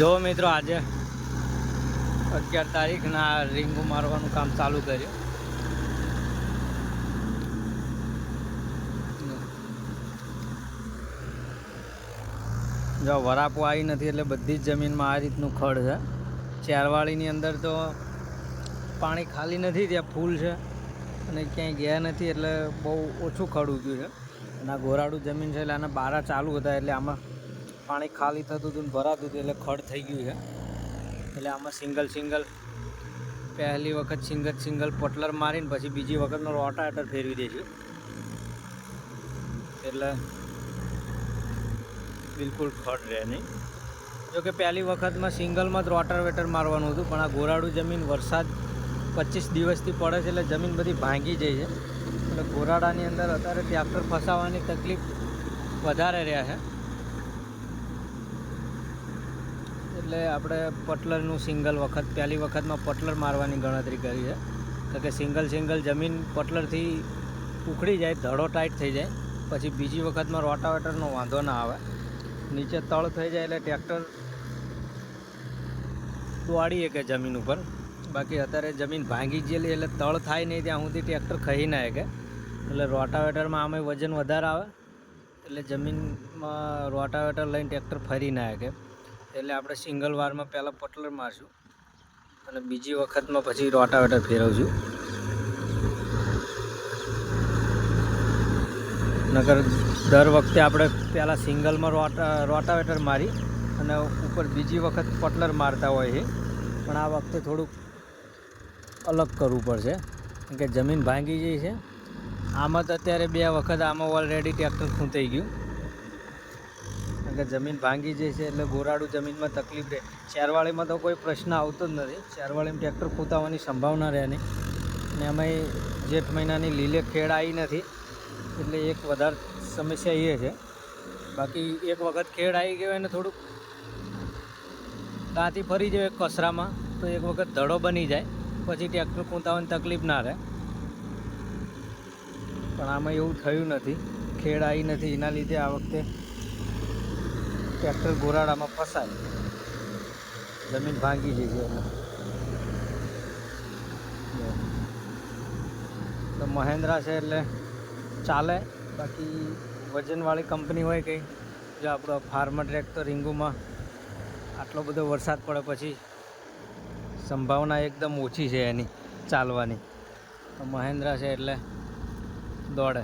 જો મિત્રો આજે અગિયાર તારીખના રીંગુ મારવાનું કામ ચાલુ કર્યું. જો વરાપો આવી નથી એટલે બધી જ જમીનમાં આ રીતનું ખડ છે. ચારવાળીની અંદર તો પાણી ખાલી નથી, ત્યાં ફૂલ છે અને ક્યાંય ગયા નથી એટલે બહુ ઓછું ખડ ઉગ્યું છે. અને આ ગોરાડું જમીન છે એટલે આના બારા ચાલુ હતા એટલે આમાં પાણી ખાલી થતું હતું ભરાતું હતું એટલે ખડ થઈ ગયું છે. એટલે આમાં સિંગલ સિંગલ, પહેલી વખત સિંગલ સિંગલ પોટલર મારીને પછી બીજી વખતનો રોટાટર ફેરવી દઈશું એટલે બિલકુલ ખડ રહે નહીં. જોકે પહેલી વખતમાં સિંગલમાં જ રોટર વેટર મારવાનું હતું, પણ આ ગોરાડું જમીન વરસાદ પચીસ દિવસથી પડે છે એટલે જમીન બધી ભાંગી જાય છે. એટલે ગોરાડાની અંદર અત્યારે ટ્રેક્ટર ફસાવાની તકલીફ વધારે રહ્યા છે. એટલે આપણે પટલરનું સિંગલ વખત, પહેલી વખતમાં પટલર મારવાની ગણતરી કરી છે. તો કે સિંગલ સિંગલ જમીન પટલરથી ઉખડી જાય, ધડો ટાઈટ થઈ જાય, પછી બીજી વખતમાં રોટાવેટરનો વાંધો ના આવે. નીચે તળ થઈ જાય એટલે ટ્રેક્ટર દોડી શકે જમીન ઉપર. બાકી અત્યારે જમીન ભાંગી ગયેલી એટલે તળ થાય નહીં ત્યાં સુધી ટ્રેક્ટર ખાઈ ના શકે. એટલે રોટાવેટરમાં આમે વજન વધારે આવે. એટલે જમીનમાં રોટાવેટર લઈને ટ્રેક્ટર ફરી ના કે એટલે આપણે સિંગલ વારમાં પહેલાં પટલર મારશું અને બીજી વખતમાં પછી રોટાવેટર ફેરવશું. નગર દર વખતે આપણે પહેલાં સિંગલમાં રોટા, રોટાવેટર મારી અને ઉપર બીજી વખત પટલર મારતા હોય છે. પણ આ વખતે થોડુંક અલગ કરવું પડશે. કેમ કે જમીન ભાંગી ગઈ છે. આમાં તો અત્યારે બે વખત આમાં ઓલરેડી ટ્રેક્ટર ખૂંતાઈ ગયું. કે જમીન ભાંગી જાય છે એટલે ગોરાડું જમીનમાં તકલીફ રહે. ચારવાળીમાં તો કોઈ પ્રશ્ન આવતો જ નથી. ચારવાળીમાં ટ્રેક્ટર ખૂંતાવાની સંભાવના રહે નહીં. અને એમાંય જેઠ મહિનાની લીલે ખેડ આવી નથી. એટલે એક વધારે સમસ્યા એ છે. બાકી એક વખત ખેડ આવી ગયો એને થોડુંક દાંતી ફરી જાય કસરામાં, તો એક વખત ધડો બની જાય. પછી ટ્રેક્ટર ખૂંતાવાની તકલીફ ના રહે. પણ આમાં એવું થયું નથી. ખેડ આવી નથી. એના લીધે આ વખતે ટ્રેક્ટર ગોરાડામાં ફસાય. જમીન ભાંગી જઈ તો મહેન્દ્રા છે એટલે ચાલે. બાકી વજનવાળી કંપની હોય કંઈ, જો આપણો ફાર્મર ટ્રેક્ટર રીંગુમાં આટલો બધો વરસાદ પડે પછી સંભાવના એકદમ ઓછી છે એની ચાલવાની. તો મહેન્દ્રા છે એટલે દોડે.